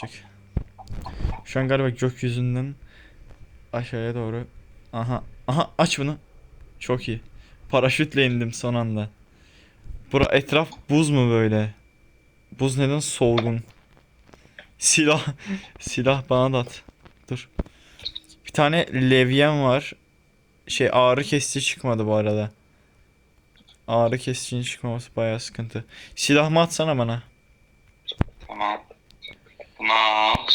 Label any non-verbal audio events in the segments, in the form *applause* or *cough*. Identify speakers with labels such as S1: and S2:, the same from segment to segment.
S1: çık. Şu an galiba gökyüzünden aşağıya doğru. Aha. Aha aç bunu. Çok iyi. Paraşütle indim son anda. Bura etraf buz mu böyle? Buz neden solgun? Silah. *laughs* Silah bana da at. Dur. Bir tane levyen var. Şey ağrı kesici çıkmadı bu arada. Ağrı kesicinin çıkmaması bayağı sıkıntı. Silah mı atsana bana?
S2: Tamam. Bunu al.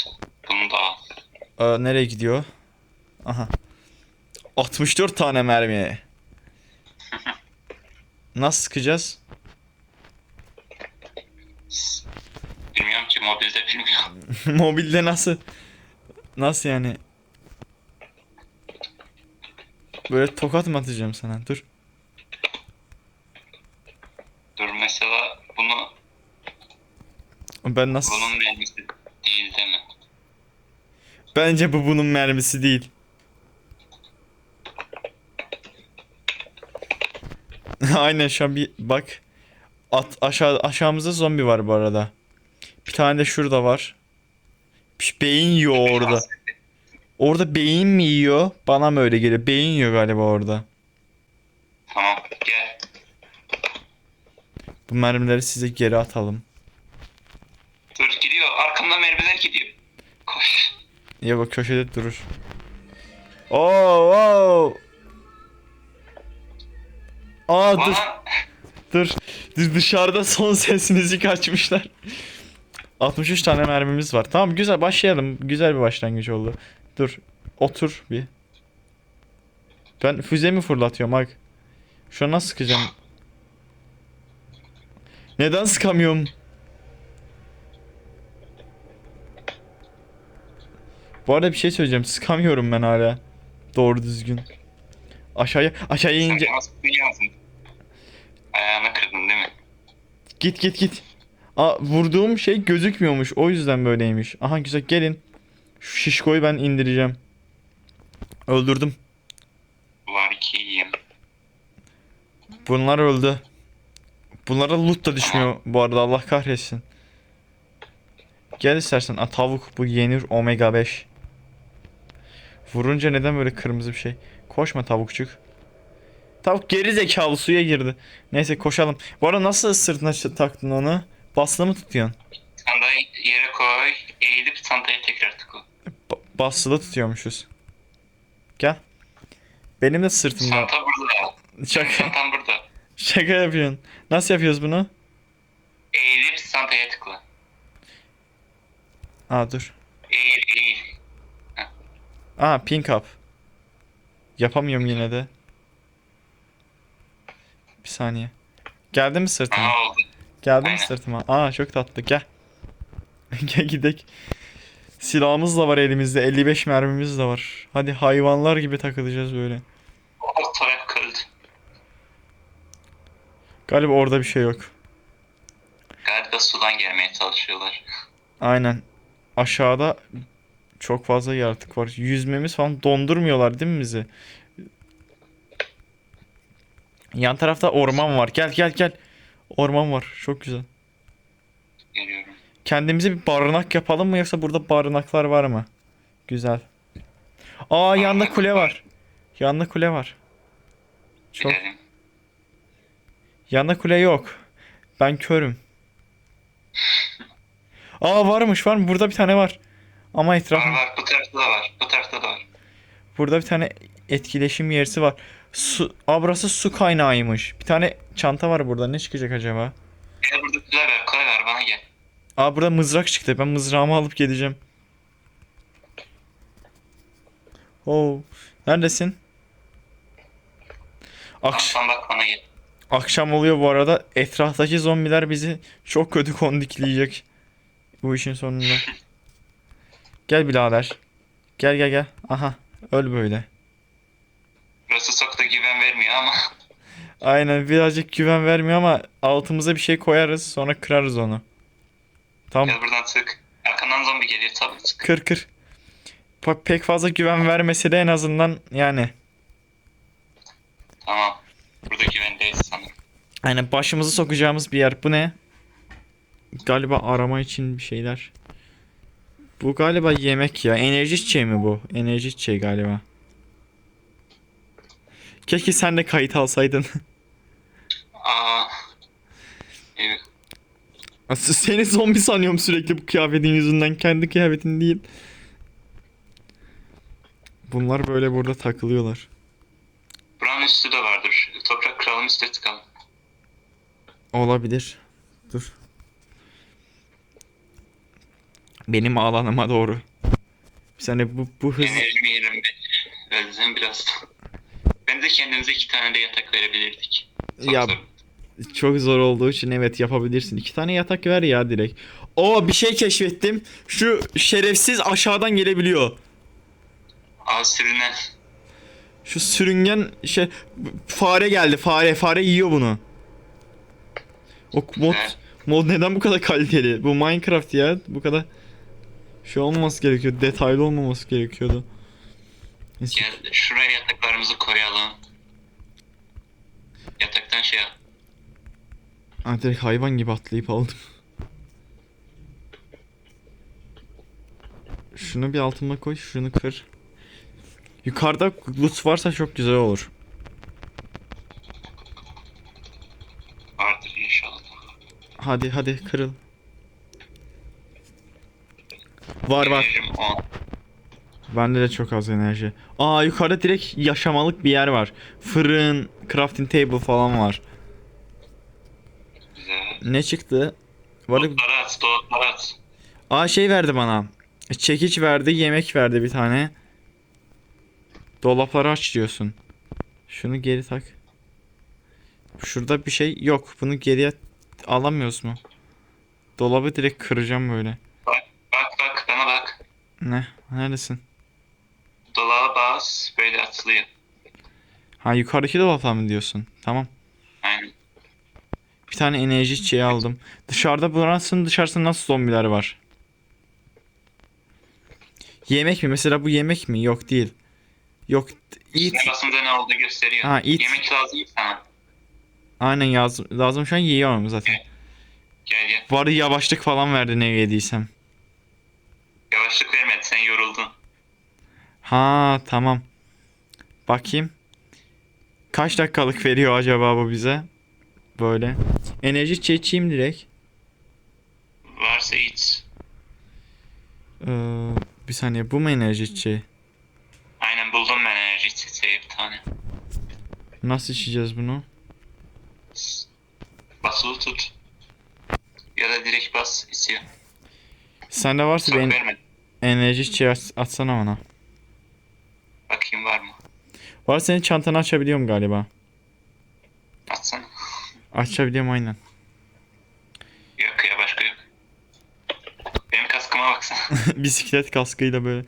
S2: Bunu da al.
S1: Aa, nereye gidiyor? Aha. 64 tane mermi. *laughs* Nasıl sıkacağız?
S2: Bilmiyorum ki mobilde bilmiyorum. *laughs*
S1: Mobilde nasıl? Nasıl yani? Böyle tokat mı atacağım sana? Dur.
S2: Dur mesela bunu
S1: Ben nasıl?
S2: bunun mermisi?
S1: Bence bu bunun mermisi değil. *laughs* Aynen şu an bir bak. At aşağı aşağımızda zombi var bu arada. Bir tane de şurada var. Bir beyin yiyor orada. Orada beyin mi yiyor? Bana mı öyle geliyor? Beyin yiyor galiba orada.
S2: Tamam gel.
S1: Bu mermileri size geri atalım.
S2: Dur gidiyor. Arkamda mermiler gidiyor. Koş.
S1: Ya bak köşede durur. Oo, oo. Aa dur. Dur. Dur dışarıda son *laughs* ses müzik açmışlar. 63 tane mermimiz var. Tamam güzel başlayalım. Güzel bir başlangıç oldu. Dur. Otur bir. Ben füze mi fırlatıyorum bak. Şu an nasıl sıkacağım? Neden sıkamıyorum? Bu arada bir şey söyleyeceğim. Sıkamıyorum ben hala. Doğru düzgün. Aşağıya aşağıya ince.
S2: Ayağını kırdın değil mi?
S1: Git git git. Aa, vurduğum şey gözükmüyormuş. O yüzden böyleymiş. Aha güzel gelin. Şu şişkoyu ben indireceğim. Öldürdüm.
S2: Var iki yiyeyim.
S1: Bunlar öldü. Bunlara loot da düşmüyor bu arada Allah kahretsin. Gel istersen. Aa, tavuk bu yenir omega 5. Vurunca neden böyle kırmızı bir şey? Koşma tavukçuk. Tavuk geri zekalı suya girdi. Neyse koşalım. Bu arada nasıl sırtına taktın onu? Basılı mı tutuyorsun?
S2: Çantayı yere koy. Eğilip çantayı tekrar tıkla.
S1: Ba- basılı tutuyormuşuz. Gel. Benim de sırtımda.
S2: Çanta burada.
S1: Şaka,
S2: Çantam burada. *laughs*
S1: şaka yapıyorsun. Nasıl yapıyoruz bunu?
S2: Eğilip çantaya tıkla.
S1: Aa dur.
S2: Eğil eğil.
S1: Aa pink up. Yapamıyorum yine de. Bir saniye. Geldi mi sırtıma? Geldi mi sırtıma? Aa çok tatlı. Gel. *laughs* Gel gidek. Silahımız da var elimizde. 55 mermimiz de var. Hadi hayvanlar gibi takılacağız böyle.
S2: Ortaya kırıldı.
S1: Galiba orada bir şey yok.
S2: Galiba sudan gelmeye çalışıyorlar.
S1: Aynen. Aşağıda çok fazla yaratık var. Yüzmemiz falan dondurmuyorlar değil mi bizi? Yan tarafta orman var. Gel gel gel. Orman var. Çok güzel.
S2: Geliyorum.
S1: Kendimize bir barınak yapalım mı yoksa burada barınaklar var mı? Güzel. Aa yanda kule var. Yanda kule var. Çok.
S2: Gidelim.
S1: Yanda kule yok. Ben körüm. Aa varmış var mı? Burada bir tane var. Ama etraf
S2: Var var. Bu tarafta da var. Bu tarafta da var.
S1: Burada bir tane etkileşim yerisi var. Su, aa burası su kaynağıymış. Bir tane çanta var burada. Ne çıkacak acaba?
S2: Gel burada kule ver. Kule ver bana gel.
S1: Aa burada mızrak çıktı. Ben mızrağımı alıp geleceğim. Oo. Neredesin? Akş
S2: Sen bak bana gel.
S1: akşam oluyor bu arada. Etraftaki zombiler bizi çok kötü kondikleyecek. Bu işin sonunda. *laughs* Gel birader. Gel gel gel. Aha. Öl böyle.
S2: Burası çok da güven vermiyor ama. *laughs*
S1: Aynen birazcık güven vermiyor ama altımıza bir şey koyarız sonra kırarız onu. Tamam
S2: Gel buradan çık. Arkandan zombi geliyor tabii çık.
S1: kır kır. Bak pek fazla güven vermese de en azından yani.
S2: Tamam. Burada güvendeyiz sanırım.
S1: Aynen başımızı sokacağımız bir yer. Bu ne? Galiba arama için bir şeyler. Bu galiba yemek ya. Enerji çiçeği mi bu? Enerji çiçeği galiba. Keşke sen de kayıt alsaydın.
S2: Aa. Evet.
S1: Seni zombi sanıyorum sürekli bu kıyafetin yüzünden. Kendi kıyafetin değil. Bunlar böyle burada takılıyorlar.
S2: Buranın üstü de vardır. Toprak kralın üstüne tıkalım.
S1: Olabilir. Dur. Benim alanıma doğru. Saniye bu, bu hız...
S2: Enerjimi yerim be. Özlem biraz. Ben de kendimize iki tane de yatak verebilirdik. Çok
S1: Ya
S2: zor.
S1: çok zor olduğu için evet yapabilirsin. İki tane yatak ver ya direkt. O bir şey keşfettim. Şu şerefsiz aşağıdan gelebiliyor.
S2: Aa sürünen.
S1: Şu sürüngen şey fare geldi. Fare fare yiyor bunu. O mod mod neden bu kadar kaliteli? Bu Minecraft ya. Bu kadar şey olmaması gerekiyor. Detaylı olmaması gerekiyordu. Neyse.
S2: Gel şuraya yataklarımızı koyalım. Yataktan şey yap.
S1: Ha, direkt hayvan gibi atlayıp aldım. Şunu bir altıma koy, şunu kır. Yukarıda loot varsa çok güzel olur.
S2: Vardır inşallah.
S1: Hadi hadi kırıl. Var var.
S2: Enerjim 10.
S1: Bende de çok az enerji. Aa yukarıda direkt yaşamalık bir yer var. Fırın, crafting table falan var.
S2: Güzel.
S1: Ne çıktı? Var
S2: at, dolapları at.
S1: Aa şey verdi bana. Çekiç verdi, yemek verdi bir tane. Dolapları aç diyorsun. Şunu geri tak. Şurada bir şey yok. Bunu geriye alamıyoruz mu? Dolabı direkt kıracağım böyle.
S2: Bak bak bak bana bak.
S1: Ne? Neredesin?
S2: Dolaba bas böyle atılıyor.
S1: Ha yukarıdaki dolaptan mı diyorsun? Tamam.
S2: Aynen.
S1: Bir tane enerji çiçeği aldım. Dışarıda burasının dışarısında nasıl zombiler var? Yemek mi? Mesela bu yemek mi? Yok değil. Yok. Eat.
S2: Ne basımda ne olduğu gösteriyor.
S1: Ha, eat.
S2: Yemek lazım sana?
S1: Aynen yaz, lazım şu an yiyorum zaten.
S2: Gel gel.
S1: Bu arada yavaşlık falan verdi ne yediysem.
S2: Yavaşlık vermedi.
S1: Ha tamam. Bakayım. Kaç dakikalık veriyor acaba bu bize? Böyle. Enerji çeçeyim direkt.
S2: Varsa iç.
S1: Ee, bir saniye bu mu enerji çiçeği?
S2: Aynen buldum ben enerji çiçeği bir tane.
S1: Nasıl içeceğiz bunu?
S2: Basılı tut. Ya da direkt bas içiyor.
S1: Sende varsa ben
S2: vermedi.
S1: enerji at- atsana bana.
S2: Var
S1: senin çantanı açabiliyorum galiba.
S2: Atsana.
S1: Açabiliyorum aynen.
S2: Yok ya başka yok. Benim kaskıma baksana. *laughs*
S1: Bisiklet kaskıyla böyle.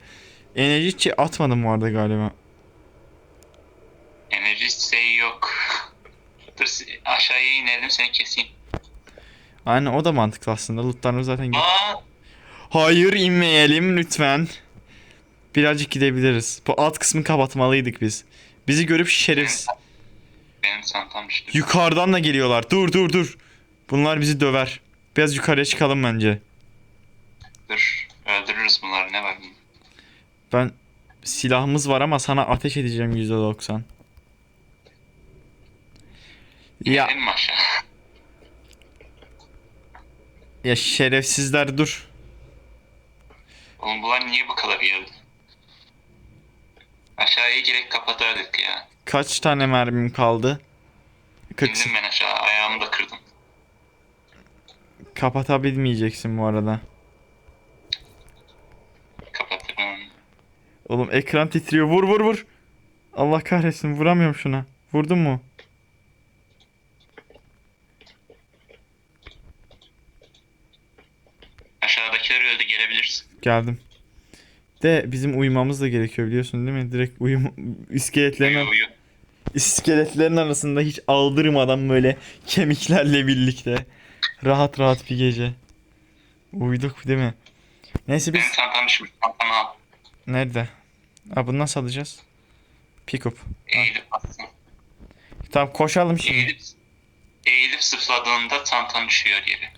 S1: Enerji çiçeği atmadım arada galiba.
S2: enerji çiçeği yok. Dur aşağıya inelim seni keseyim.
S1: Aynen o da mantıklı aslında. Lootlarımız zaten
S2: Aa
S1: Hayır inmeyelim lütfen. Birazcık gidebiliriz. Bu alt kısmı kapatmalıydık biz. Bizi görüp şerefsiz.
S2: benim çantam.
S1: Yukarıdan da geliyorlar. Dur dur dur. Bunlar bizi döver. Biraz yukarıya çıkalım bence.
S2: Dur öldürürüz bunları ne var?
S1: Ben silahımız var ama sana ateş edeceğim %90. Ya
S2: aşağı?
S1: ya şerefsizler dur.
S2: Oğlum bunlar niye bu kadar geldi? Aşağıya gerek kapatardık ya.
S1: Kaç tane mermim kaldı? 40
S2: İndim ben aşağı ayağımı da kırdım.
S1: kapatabilmeyeceksin bu arada.
S2: Kapattık onu.
S1: Oğlum ekran titriyor. Vur vur vur. Allah kahretsin vuramıyorum şuna. Vurdun mu?
S2: Aşağıdakiler öldü gelebilirsin.
S1: Geldim. De bizim uyumamız da gerekiyor biliyorsun değil mi? Direkt uyum iskeletlerin
S2: Uyu
S1: iskeletlerin arasında hiç aldırmadan böyle kemiklerle birlikte rahat rahat bir gece. Uyuduk değil mi? Neyse biz
S2: Benim çantam düşmüş. Çantamı al.
S1: nerede? Aa bunu nasıl alacağız? Pick up.
S2: Eğilip bassın.
S1: Tamam koşalım şimdi.
S2: Eğilip, eğilip zıpladığında çantan düşüyor geri.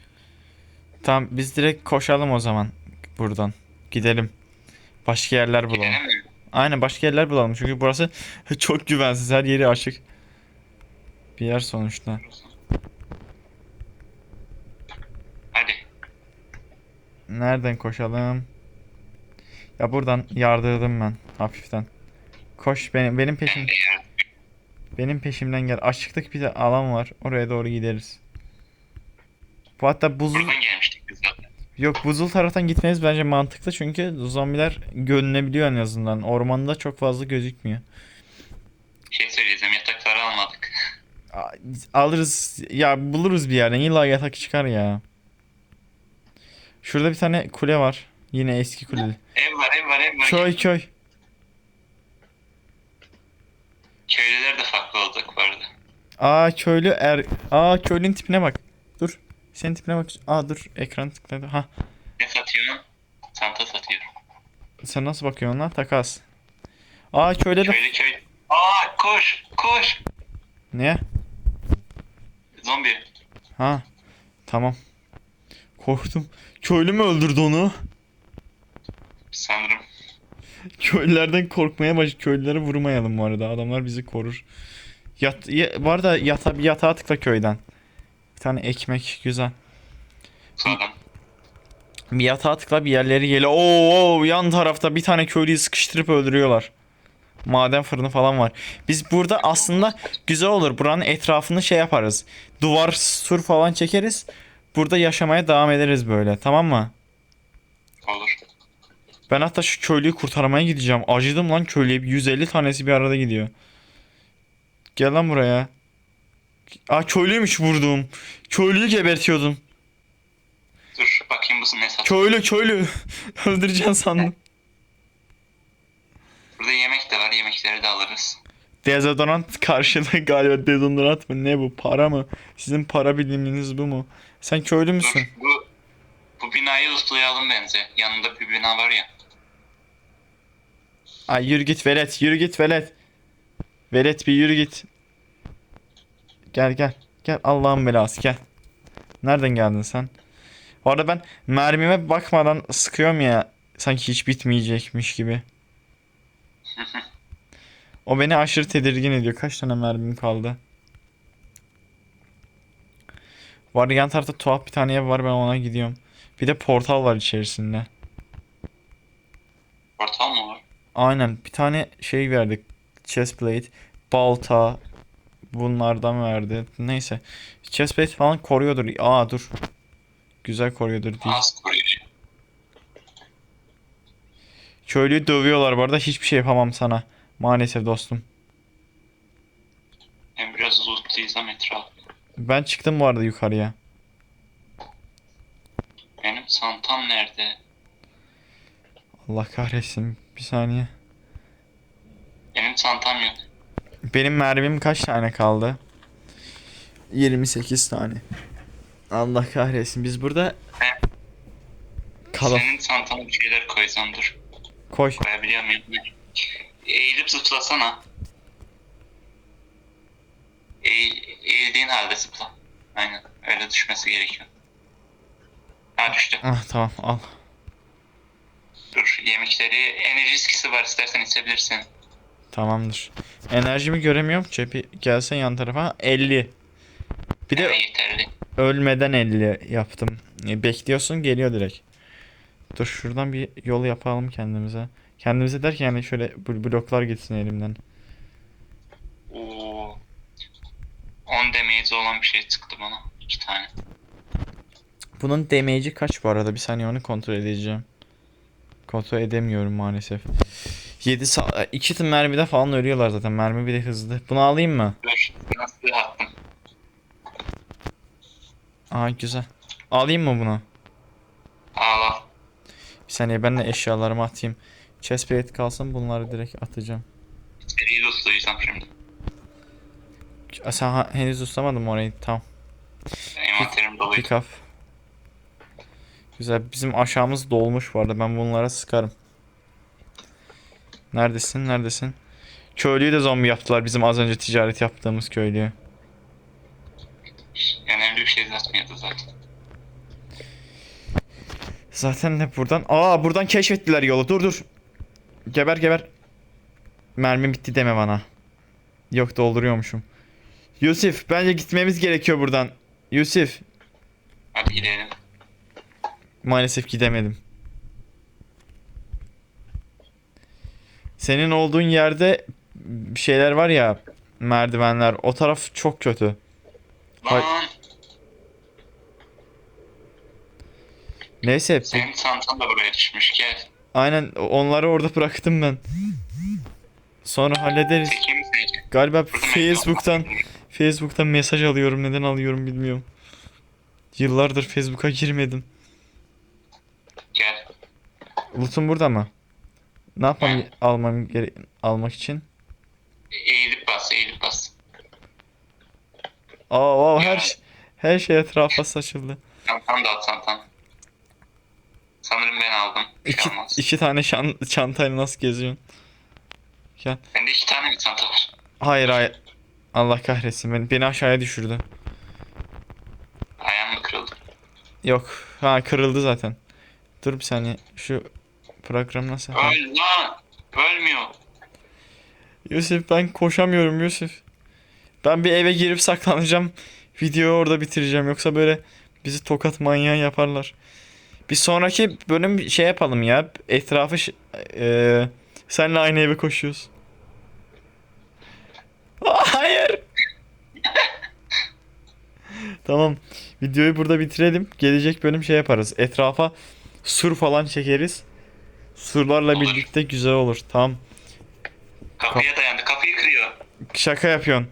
S1: Tamam biz direkt koşalım o zaman buradan. Gidelim. Başka yerler bulalım.
S2: Mi?
S1: Aynen başka yerler bulalım. Çünkü burası *laughs* çok güvensiz. Her yeri açık. Bir yer sonuçta.
S2: Hadi.
S1: Nereden koşalım? Ya buradan yardırdım ben hafiften. Koş benim benim peşim benim peşimden gel. Açıklık bir de alan var. Oraya doğru gideriz. Bu hatta buzul
S2: Buradan gelmiştik biz zaten.
S1: Yok buzul taraftan gitmeniz bence mantıklı çünkü zombiler görünebiliyor en azından. Ormanda çok fazla gözükmüyor.
S2: Şey söyleyeceğim yatakları almadık.
S1: A- Alırız ya buluruz bir yerden. İlla yatak çıkar ya. Şurada bir tane kule var. Yine eski kule.
S2: Ev var ev var ev var.
S1: Köy köy.
S2: Köylüler de farklı olacak bu arada.
S1: Aa köylü er. Aa köylünün tipine bak. Dur. Senin tipine bak. Aa dur ekran tıkladı. Ha.
S2: Ne satıyorsun? Çanta satıyorum.
S1: Sen nasıl bakıyorsun lan? Takas. Aa köylü de.
S2: Köylü köy. Aa koş koş.
S1: Ne?
S2: Zombi.
S1: Ha. Tamam. Korktum. Köylü mü öldürdü onu?
S2: Sanırım.
S1: Köylülerden korkmaya baş. Köylüleri vurmayalım bu arada. Adamlar bizi korur. Yat, ya, bu arada yata, bir yatağa tıkla köyden. Bir tane ekmek güzel. Bir yatağa tıkla bir yerleri gele. Oo, oo, yan tarafta bir tane köylüyü sıkıştırıp öldürüyorlar. Maden fırını falan var. Biz burada aslında güzel olur. Buranın etrafını şey yaparız. Duvar, sur falan çekeriz. Burada yaşamaya devam ederiz böyle. Tamam mı?
S2: Olur.
S1: Ben hatta şu köylüyü kurtarmaya gideceğim. Acıdım lan köylüye. 150 tanesi bir arada gidiyor. Gel lan buraya. Aa köylüymüş vurduğum. Köylüyü gebertiyordum.
S2: Dur bakayım bu ne satıyor.
S1: Köylü köylü. *laughs* Öldüreceğim sandım.
S2: Burada yemek de var. Yemekleri de alırız.
S1: Dezodorant karşıda *laughs* galiba dezodorant mı ne bu para mı? Sizin para biliminiz bu mu? Sen köylü müsün?
S2: Dur bu bu binayı ıslayalım bence. Yanında bir bina var ya.
S1: Ay yürü git velet yürü git velet. Velet bir yürü git. Gel gel. Gel Allah'ın belası gel. Nereden geldin sen? Bu arada ben mermime bakmadan sıkıyorum ya. Sanki hiç bitmeyecekmiş gibi. *laughs* O beni aşırı tedirgin ediyor. Kaç tane mermim kaldı? Var yan tarafta tuhaf bir tane ev var ben ona gidiyorum. Bir de portal var içerisinde.
S2: Portal mı var?
S1: Aynen bir tane şey verdik. Chestplate, balta bunlardan verdi. Neyse. Chestplate falan koruyordur. Aa dur. Güzel koruyordur değil.
S2: Az.
S1: Köylüyü dövüyorlar bu arada hiçbir şey yapamam sana. Maalesef dostum.
S2: Hem biraz lootlaysam etraf.
S1: Ben çıktım bu arada yukarıya.
S2: Benim santam nerede?
S1: Allah kahretsin. Bir saniye.
S2: Benim santam yok.
S1: Benim mermim kaç tane kaldı? 28 tane. Allah kahretsin. Biz burada Kala
S2: Senin santana bir şeyler koysam dur.
S1: koy.
S2: Koyabiliyor muyum? Eğilip zıplasana. Eğil, eğildiğin halde zıpla. Aynen. Öyle düşmesi gerekiyor. Ha düştü.
S1: Ah tamam al.
S2: Dur. Yemekleri enerji skisi var. istersen içebilirsin.
S1: Tamamdır. Enerjimi göremiyorum. Çepi gelsen yan tarafa. 50. Bir de
S2: Yani yeterli.
S1: ölmeden 50 yaptım. E, Bekliyorsun geliyor direkt. Dur şuradan bir yol yapalım kendimize. Kendimize derken yani şöyle bl- bloklar gitsin elimden.
S2: Oo. 10 damage olan bir şey çıktı bana. 2 tane.
S1: Bunun damage'i kaç bu arada? Bir saniye onu kontrol edeceğim. Kontrol edemiyorum maalesef. 7 sa 2 mermide falan ölüyorlar zaten. Mermi bir de hızlı. Bunu alayım mı? Aa güzel. Alayım mı bunu?
S2: Ağla.
S1: Bir saniye ben de eşyalarımı atayım. Chestplate kalsın bunları direkt atacağım.
S2: İçeriği lootlayacağım şimdi.
S1: Aa, Sen ha- henüz ustamadın mı orayı? Tamam.
S2: Envanterim doluydu.
S1: Pick up. Güzel. Bizim aşağımız dolmuş bu arada. Ben bunlara sıkarım. Neredesin? Neredesin? Köylüyü de zombi yaptılar. Bizim az önce ticaret yaptığımız köylüyü.
S2: Önemli bir şey zatmıyordu zaten.
S1: Zaten ne buradan? Aa buradan keşfettiler yolu. Dur dur. Geber geber. Mermi bitti deme bana. Yok dolduruyormuşum. Yusuf bence gitmemiz gerekiyor buradan. Yusuf
S2: Hadi gidelim.
S1: maalesef gidemedim. Senin olduğun yerde şeyler var ya merdivenler o taraf çok kötü. Hay- Neyse
S2: senin çantan da buraya düşmüş. Gel.
S1: aynen onları orada bıraktım ben. Sonra hallederiz.
S2: Seni.
S1: Galiba Facebook'tan. Facebook'tan mesaj alıyorum. Neden alıyorum bilmiyorum. Yıllardır Facebook'a girmedim.
S2: Gel.
S1: Loot'um burada mı? Ne yapmam almam gere almak için?
S2: Eğilip bas, eğilip bas.
S1: Aa, aa, her her şey etrafa saçıldı.
S2: Çantanı da at çantan. Sanırım ben aldım.
S1: İki,
S2: şey olmaz.
S1: iki tane şan, çantayla nasıl geziyorsun? Gel.
S2: Bende iki tane bir çanta var.
S1: Hayır hayır. Allah kahretsin beni, beni aşağıya düşürdü.
S2: Ayağım mı kırıldı?
S1: Yok. Ha kırıldı zaten. Dur bir saniye. Şu program nasıl?
S2: Öl lan! Ölmüyor.
S1: Yusuf ben koşamıyorum Yusuf. Ben bir eve girip saklanacağım. Videoyu orada bitireceğim. Yoksa böyle bizi tokat manyağı yaparlar. Bir sonraki bölüm şey yapalım ya. Etrafı eee, senle aynı eve koşuyoruz. Hayır. *laughs* tamam. Videoyu burada bitirelim. Gelecek bölüm şey yaparız. Etrafa sur falan çekeriz. Surlarla
S2: Olur.
S1: birlikte güzel olur. Tamam.
S2: Kapıya dayandı. Kapıyı kırıyor.
S1: Şaka yapıyorsun.